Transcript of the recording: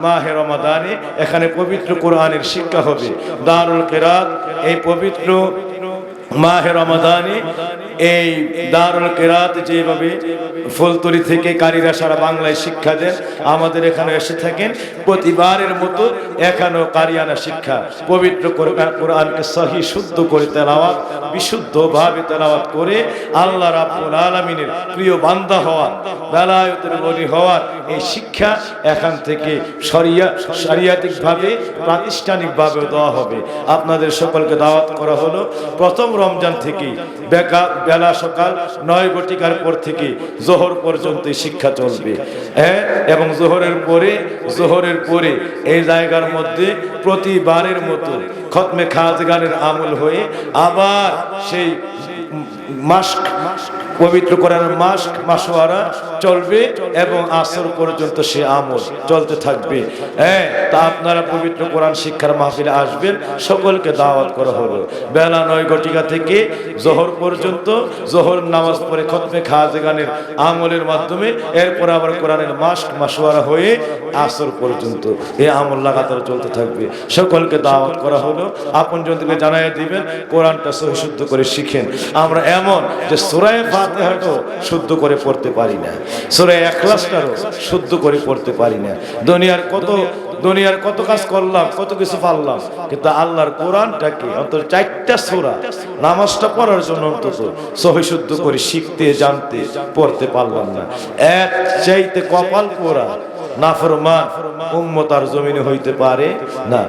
মাহে রমাদানে এখানে পবিত্র কোরআনের শিক্ষা হবে। দারুল কেরাত এই পবিত্র মাহে রমাদানে এই দারুল কেরাত যেভাবে ফুলতলি থেকে কারীরা সারা বাংলায় শিক্ষা দেন, আমাদের এখানে এসে থাকেন প্রতিবারের মতো এখানেও কারিয়ানা শিক্ষা, পবিত্র কোরআনকে সহি, শুদ্ধ করে তেলাওয়াত, বিশুদ্ধভাবে তেলাওয়াত করে আল্লাহ রাব্বুল আলামিনের প্রিয় বান্দা হওয়া, বেলায়তের বলি হওয়ার এই শিক্ষা এখান থেকে সরিয়া শরিয়াতিকভাবে প্রাতিষ্ঠানিকভাবে দেওয়া হবে। আপনাদের সকলকে দাওয়াত করা হলো। প্রথম রমজান থেকে বেকা বেলা সকাল নয় ঘটিকার পর থেকে জোহর পর্যন্ত শিক্ষা চলবে। হ্যাঁ এবং জোহরের পরে জোহরের পরে এই জায়গার মধ্যে প্রতিবারের মতো খতমে খাজগানের আমল হয়ে আবার সেই মাস্ক পবিত্র কোরআনের মাস্ক মাসোয়ারা চলবে এবং আসর পর্যন্ত সে আমল চলতে থাকবে। হ্যাঁ তা আপনারা পবিত্র কোরআন শিক্ষার মাহফিলে আসবেন, সকলকে দাওয়াত করা হলো বেলা নয় ঘটিকা থেকে জোহর পর্যন্ত, জোহর নামাজ পড়ে খতমে খাজ গানের আমলের মাধ্যমে, এরপর আবার কোরআনের মাস্ক মাসোয়ারা হয়ে আসর পর্যন্ত এই আমল লাগাতার চলতে থাকবে। সকলকে দাওয়াত করা হলো। আপন জনকে জানাই দিবেন, কোরআনটা সহি শুদ্ধ করে শিখেন। আমরা এমন যে সুরায় ফাতেহাটাও শুদ্ধ করে পড়তে পারি না। সুরায় এখলাসটারও শুদ্ধ করে পড়তে পারি না। দুনিয়ার কত দুনিয়ার কত কাজ করলাম, কত কিছু পারলাম, কিন্তু আল্লাহর কোরআনটাকে অন্তত চারটা সোরা নামাজটা পড়ার জন্য অন্তত সহি শুদ্ধ করে শিখতে, জানতে, পড়তে পারলাম না। এক চাইতে কপাল পোড়া নাফরমান উম্মতার জমিনে হইতে পারে না।